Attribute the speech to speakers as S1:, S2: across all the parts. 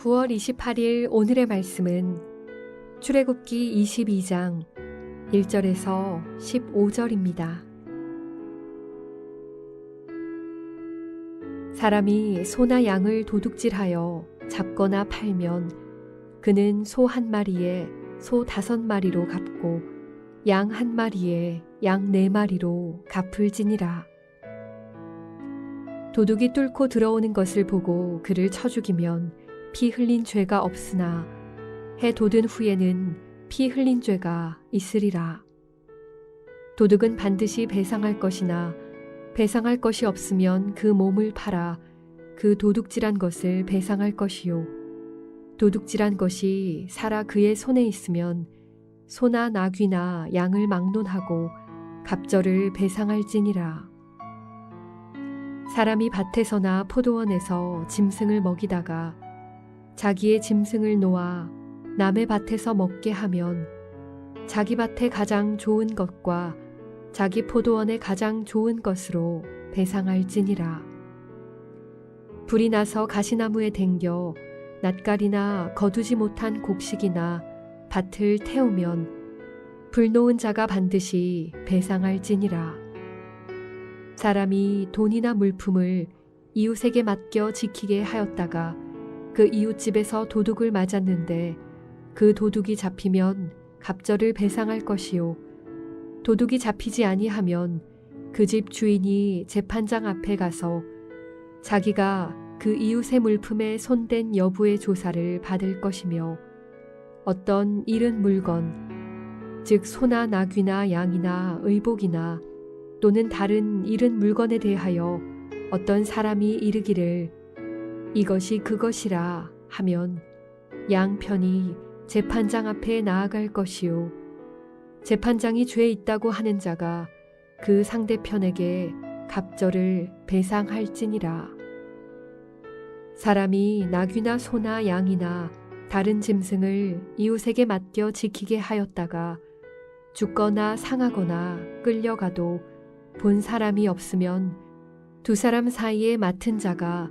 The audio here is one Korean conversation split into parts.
S1: 9월 28일 오늘의 말씀은 출애굽기 22장 1절에서 15절입니다. 사람이 소나 양을 도둑질하여 잡거나 팔면 그는 소 한 마리에 소 다섯 마리로 갚고 양 한 마리에 양 네 마리로 갚을 지니라. 도둑이 뚫고 들어오는 것을 보고 그를 쳐 죽이면 피 흘린 죄가 없으나 해 돋은 후에는 피 흘린 죄가 있으리라. 도둑은 반드시 배상할 것이나 배상할 것이 없으면 그 몸을 팔아 그 도둑질한 것을 배상할 것이요. 도둑질한 것이 살아 그의 손에 있으면 소나 나귀나 양을 막론하고 갑절을 배상할지니라. 사람이 밭에서나 포도원에서 짐승을 먹이다가 자기의 짐승을 놓아 남의 밭에서 먹게 하면 자기 밭에 가장 좋은 것과 자기 포도원에 가장 좋은 것으로 배상할지니라. 불이 나서 가시나무에 댕겨 낯가리나 거두지 못한 곡식이나 밭을 태우면 불 놓은 자가 반드시 배상할지니라. 사람이 돈이나 물품을 이웃에게 맡겨 지키게 하였다가 그 이웃집에서 도둑을 맞았는데 그 도둑이 잡히면 갑절을 배상할 것이요. 도둑이 잡히지 아니하면 그 집 주인이 재판장 앞에 가서 자기가 그 이웃의 물품에 손댄 여부의 조사를 받을 것이며 어떤 잃은 물건 즉 소나 나귀나 양이나 의복이나 또는 다른 잃은 물건에 대하여 어떤 사람이 이르기를 이것이 그것이라 하면 양편이 재판장 앞에 나아갈 것이요. 재판장이 죄 있다고 하는 자가 그 상대편에게 갑절을 배상할지니라. 사람이 나귀나 소나 양이나 다른 짐승을 이웃에게 맡겨 지키게 하였다가 죽거나 상하거나 끌려가도 본 사람이 없으면 두 사람 사이에 맡은 자가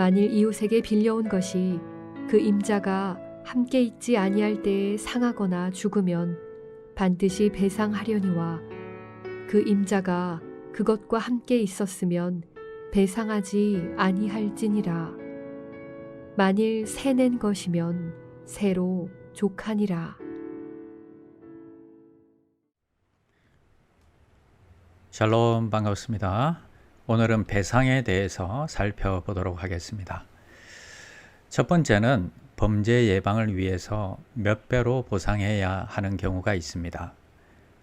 S1: 만일 이웃에게 빌려온 것이 그 임자가 함께 있지 아니할 때에 상하거나 죽으면 반드시 배상하려니와 그 임자가 그것과 함께 있었으면 배상하지 아니할지니라 만일 새낸 것이면 새로 족하니라
S2: 샬롬 반갑습니다. 오늘은 배상에 대해서 살펴보도록 하겠습니다. 첫 번째는 범죄 예방을 위해서 몇 배로 보상해야 하는 경우가 있습니다.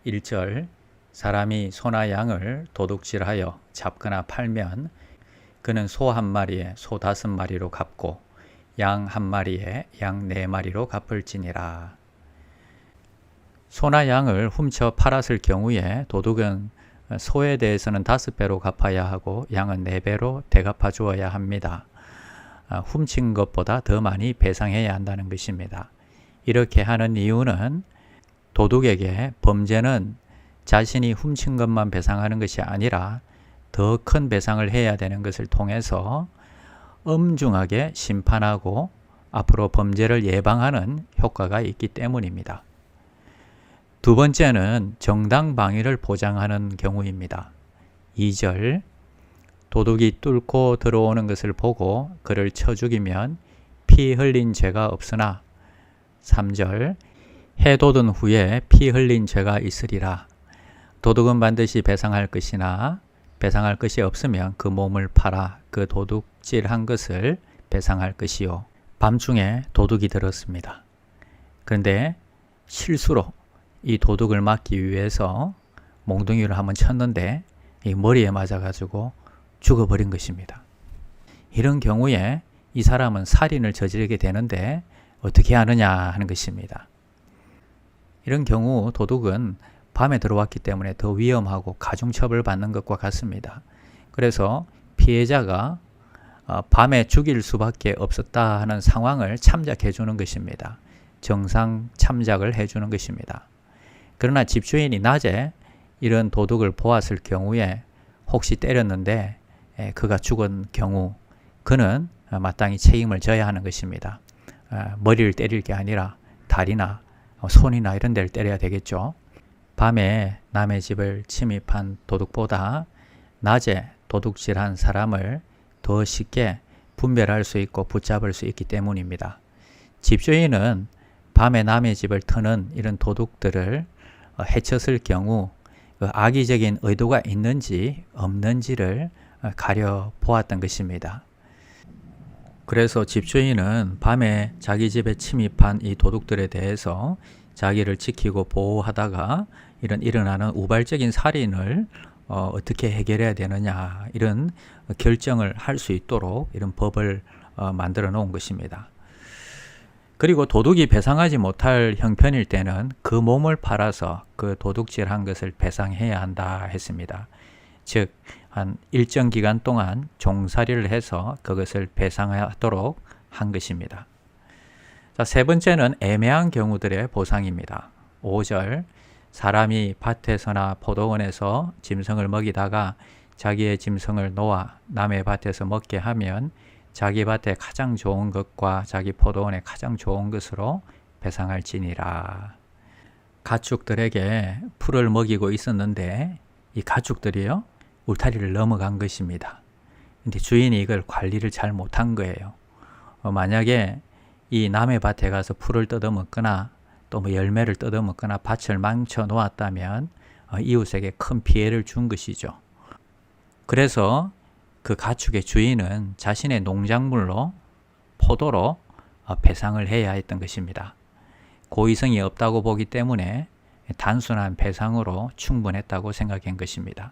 S2: 1절 사람이 소나 양을 도둑질하여 잡거나 팔면 그는 소 한 마리에 소 다섯 마리로 갚고 양 한 마리에 양 네 마리로 갚을지니라. 소나 양을 훔쳐 팔았을 경우에 도둑은 소에 대해서는 다섯 배로 갚아야 하고 양은 네 배로 대갚아 주어야 합니다. 아, 훔친 것보다 더 많이 배상해야 한다는 것입니다. 이렇게 하는 이유는 도둑에게 범죄는 자신이 훔친 것만 배상하는 것이 아니라 더 큰 배상을 해야 되는 것을 통해서 엄중하게 심판하고 앞으로 범죄를 예방하는 효과가 있기 때문입니다. 두 번째는 정당 방위를 보장하는 경우입니다. 2절 도둑이 뚫고 들어오는 것을 보고 그를 쳐 죽이면 피 흘린 죄가 없으나 3절 해 돋은 후에 피 흘린 죄가 있으리라. 도둑은 반드시 배상할 것이나 배상할 것이 없으면 그 몸을 팔아 그 도둑질한 것을 배상할 것이요. 밤중에 도둑이 들었습니다. 그런데 실수로 이 도둑을 막기 위해서 몽둥이를 한번 쳤는데 이 머리에 맞아가지고 죽어버린 것입니다. 이런 경우에 이 사람은 살인을 저지르게 되는데 어떻게 하느냐 하는 것입니다. 이런 경우 도둑은 밤에 들어왔기 때문에 더 위험하고 가중처벌 받는 것과 같습니다. 그래서 피해자가 어, 밤에 죽일 수밖에 없었다 하는 상황을 참작해 주는 것입니다. 정상 참작을 해 주는 것입니다. 그러나 집주인이 낮에 이런 도둑을 보았을 경우에 혹시 때렸는데 에, 그가 죽은 경우 그는 어, 마땅히 책임을 져야 하는 것입니다. 어, 머리를 때릴 게 아니라 다리나 어, 손이나 이런 데를 때려야 되겠죠. 밤에 남의 집을 침입한 도둑보다 낮에 도둑질한 사람을 더 쉽게 분별할 수 있고 붙잡을 수 있기 때문입니다. 집주인은 밤에 남의 집을 터는 이런 도둑들을 어, 해쳤을 경우 그 악의적인 의도가 있는지 없는지를 어, 가려 보았던 것입니다. 그래서 집주인은 밤에 자기 집에 침입한 이 도둑들에 대해서 자기를 지키고 보호하다가 이런 일어나는 우발적인 살인을 어, 어떻게 해결해야 되느냐 이런 결정을 할 수 있도록 이런 법을 어, 만들어 놓은 것입니다. 그리고 도둑이 배상하지 못할 형편일 때는 그 몸을 팔아서 그 도둑질한 것을 배상해야 한다 했습니다. 즉, 한 일정 기간 동안 종살이를 해서 그것을 배상하도록 한 것입니다. 자, 세 번째는 애매한 경우들의 보상입니다. 5절 사람이 밭에서나 포도원에서 짐승을 먹이다가 자기의 짐승을 놓아 남의 밭에서 먹게 하면 자기 밭에 가장 좋은 것과 자기 포도원에 가장 좋은 것으로 배상할지니라. 가축들에게 풀을 먹이고 있었는데 이 가축들이요 울타리를 넘어간 것입니다. 근데 주인이 이걸 관리를 잘 못한 거예요. 어, 만약에 이 남의 밭에 가서 풀을 뜯어먹거나 또 뭐 열매를 뜯어먹거나 밭을 망쳐 놓았다면 어, 이웃에게 큰 피해를 준 것이죠. 그래서 그 가축의 주인은 자신의 농작물로 포도로 어, 배상을 해야 했던 것입니다. 고의성이 없다고 보기 때문에 단순한 배상으로 충분했다고 생각한 것입니다.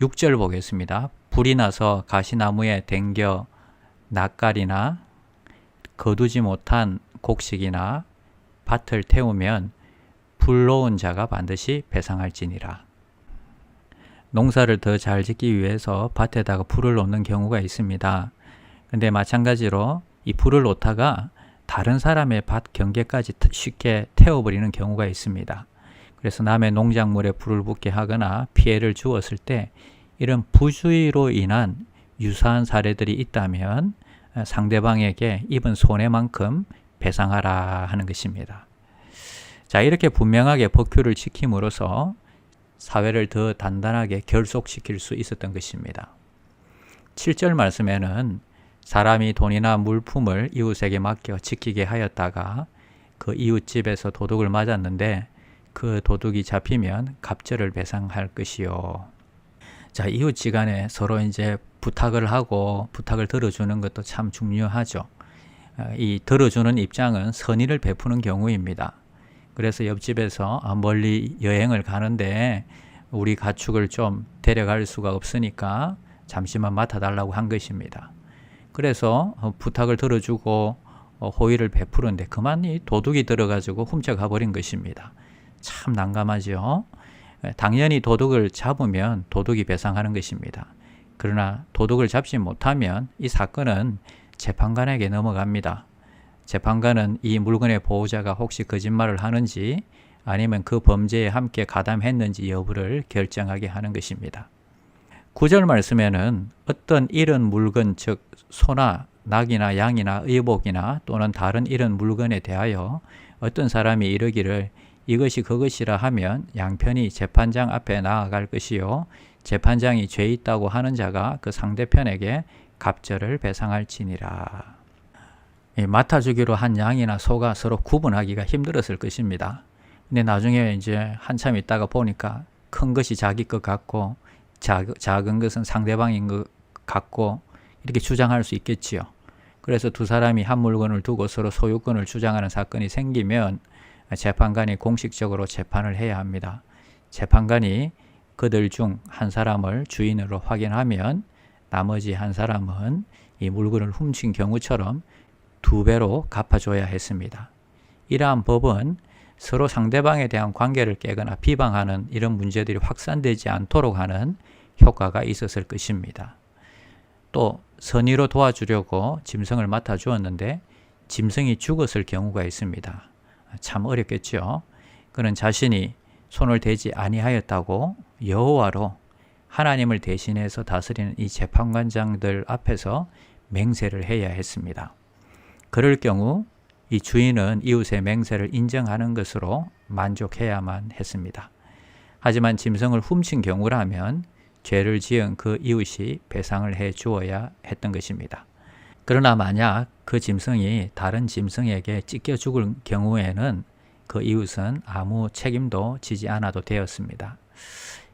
S2: 6절 보겠습니다. 불이 나서 가시나무에 댕겨 낯갈이나 거두지 못한 곡식이나 밭을 태우면 불로운 자가 반드시 배상할지니라. 농사를 더 잘 짓기 위해서 밭에다가 불을 놓는 경우가 있습니다. 근데 마찬가지로 이 불을 놓다가 다른 사람의 밭 경계까지 쉽게 태워버리는 경우가 있습니다. 그래서 남의 농작물에 불을 붙게 하거나 피해를 주었을 때 이런 부주의로 인한 유사한 사례들이 있다면 상대방에게 입은 손해만큼 배상하라 하는 것입니다. 자, 이렇게 분명하게 법규를 지킴으로써 사회를 더 단단하게 결속시킬 수 있었던 것입니다. 7절 말씀에는 사람이 돈이나 물품을 이웃에게 맡겨 지키게 하였다가 그 이웃집에서 도둑을 맞았는데 그 도둑이 잡히면 갑절을 배상할 것이요. 자, 이웃지간에 서로 이제 부탁을 하고 부탁을 들어주는 것도 참 중요하죠. 어, 이 들어주는 입장은 선의를 베푸는 경우입니다. 그래서 옆집에서 아, 멀리 여행을 가는데 우리 가축을 좀 데려갈 수가 없으니까 잠시만 맡아달라고 한 것입니다. 그래서 어, 부탁을 들어주고 어, 호의를 베푸는데 그만 이 도둑이 들어가지고 훔쳐가 버린 것입니다. 참 난감하죠. 당연히 도둑을 잡으면 도둑이 배상하는 것입니다. 그러나 도둑을 잡지 못하면 이 사건은 재판관에게 넘어갑니다. 재판관은 이 물건의 보호자가 혹시 거짓말을 하는지 아니면 그 범죄에 함께 가담했는지 여부를 결정하게 하는 것입니다. 구절 말씀에는 어떤 이런 물건 즉 소나 낙이나 양이나 의복이나 또는 다른 이런 물건에 대하여 어떤 사람이 이르기를 이것이 그것이라 하면 양편이 재판장 앞에 나아갈 것이요 재판장이 죄 있다고 하는 자가 그 상대편에게 갑절을 배상할지니라. 맡아주기로 한 양이나 소가 서로 구분하기가 힘들었을 것입니다. 근데 나중에 이제 한참 있다가 보니까 큰 것이 자기 것 같고 작, 작은 것은 상대방인 것 같고 이렇게 주장할 수 있겠지요. 그래서 두 사람이 한 물건을 두고 서로 소유권을 주장하는 사건이 생기면 재판관이 공식적으로 재판을 해야 합니다. 재판관이 그들 중 한 사람을 주인으로 확인하면 나머지 한 사람은 이 물건을 훔친 경우처럼 두 배로 갚아줘야 했습니다. 이러한 법은 서로 상대방에 대한 관계를 깨거나 비방하는 이런 문제들이 확산되지 않도록 하는 효과가 있었을 것입니다. 또 선의로 도와주려고 짐승을 맡아 주었는데 짐승이 죽었을 경우가 있습니다. 참 어렵겠죠. 그는 자신이 손을 대지 아니하였다고 여호와로 하나님을 대신해서 다스리는 이 재판관장들 앞에서 맹세를 해야 했습니다. 그럴 경우 이 주인은 이웃의 맹세를 인정하는 것으로 만족해야만 했습니다. 하지만 짐승을 훔친 경우라면 죄를 지은 그 이웃이 배상을 해 주어야 했던 것입니다. 그러나 만약 그 짐승이 다른 짐승에게 찢겨 죽을 경우에는 그 이웃은 아무 책임도 지지 않아도 되었습니다.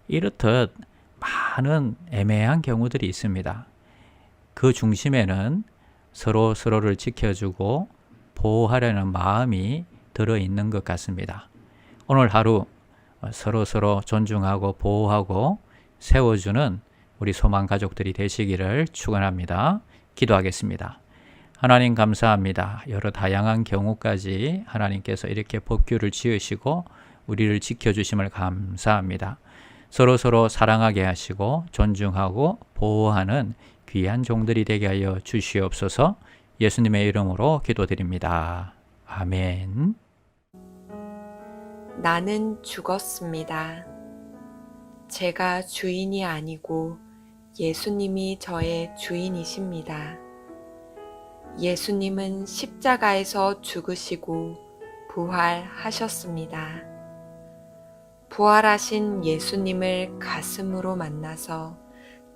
S2: 이렇듯 많은 애매한 경우들이 있습니다. 그 중심에는 서로 서로를 지켜주고 보호하려는 마음이 들어 있는 것 같습니다. 오늘 하루 서로 서로 존중하고 보호하고 세워주는 우리 소망 가족들이 되시기를 축원합니다. 기도하겠습니다. 하나님 감사합니다. 여러 다양한 경우까지 하나님께서 이렇게 법규를 지으시고 우리를 지켜주심을 감사합니다. 서로 서로 사랑하게 하시고 존중하고 보호하는 귀한 종들이 되게 하여 주시옵소서. 예수님의 이름으로 기도드립니다. 아멘.
S3: 나는 죽었습니다. 제가 주인이 아니고 예수님이 저의 주인이십니다. 예수님은 십자가에서 죽으시고 부활하셨습니다. 부활하신 예수님을 가슴으로 만나서